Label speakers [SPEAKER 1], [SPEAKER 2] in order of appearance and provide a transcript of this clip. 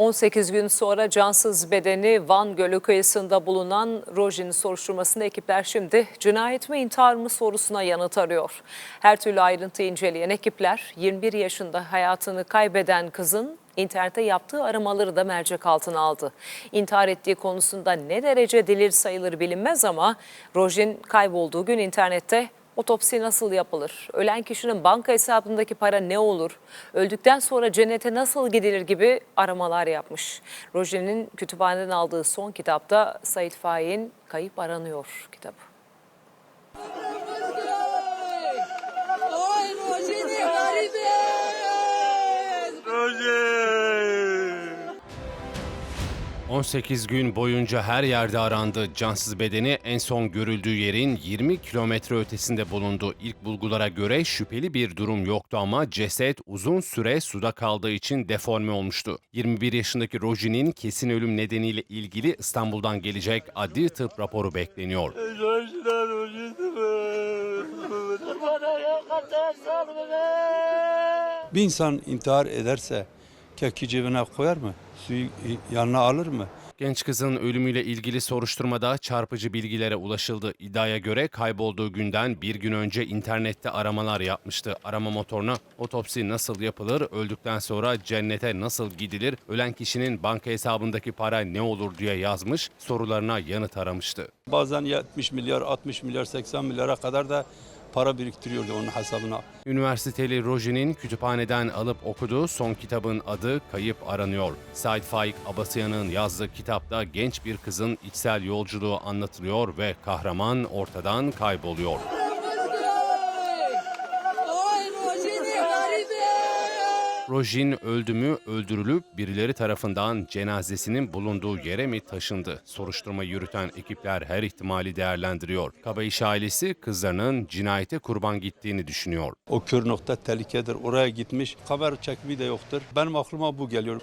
[SPEAKER 1] 18 gün sonra cansız bedeni Van Gölü kıyısında bulunan Rojin'in soruşturmasında ekipler şimdi cinayet mi intihar mı sorusuna yanıt arıyor. Her türlü ayrıntıyı inceleyen ekipler 21 yaşında hayatını kaybeden kızın internette yaptığı aramaları da mercek altına aldı. İntihar ettiği konusunda ne derece delil sayılır bilinmez ama Rojin kaybolduğu gün internette Otopsi nasıl yapılır? Ölen kişinin banka hesabındaki para ne olur? Öldükten sonra cennete nasıl gidilir gibi aramalar yapmış. Rojin'in kütüphaneden aldığı son kitapta Sait Faik'in Kayıp Aranıyor kitabı.
[SPEAKER 2] 18 gün boyunca her yerde arandı. Cansız bedeni en son görüldüğü yerin 20 kilometre ötesinde bulundu. İlk bulgulara göre şüpheli bir durum yoktu ama ceset uzun süre suda kaldığı için deforme olmuştu. 21 yaşındaki Roji'nin kesin ölüm nedeniyle ilgili İstanbul'dan gelecek adli tıp raporu bekleniyor.
[SPEAKER 3] Bir insan intihar ederse keki cebine koyar mı? Suyu yanına alır mı?
[SPEAKER 2] Genç kızın ölümüyle ilgili soruşturmada çarpıcı bilgilere ulaşıldı. İddiaya göre kaybolduğu günden bir gün önce internette aramalar yapmıştı. Arama motoruna otopsi nasıl yapılır, öldükten sonra cennete nasıl gidilir, ölen kişinin banka hesabındaki para ne olur diye yazmış, sorularına yanıt aramıştı.
[SPEAKER 3] Bazen 70 milyar, 60 milyar, 80 milyara kadar da para biriktiriyordu onun hesabına.
[SPEAKER 2] Üniversiteli Roji'nin kütüphaneden alıp okuduğu son kitabın adı Kayıp Aranıyor. Said Faik Abasıyan'ın yazdığı kitapta genç bir kızın içsel yolculuğu anlatılıyor ve kahraman ortadan kayboluyor. Rojin öldü mü öldürülüp birileri tarafından cenazesinin bulunduğu yere mi taşındı? Soruşturma yürüten ekipler her ihtimali değerlendiriyor. Kabayış ailesi kızlarının cinayete kurban gittiğini düşünüyor.
[SPEAKER 3] O kör nokta tehlikedir. Oraya gitmiş. Haber çekimi de yoktur. Benim aklıma bu geliyor.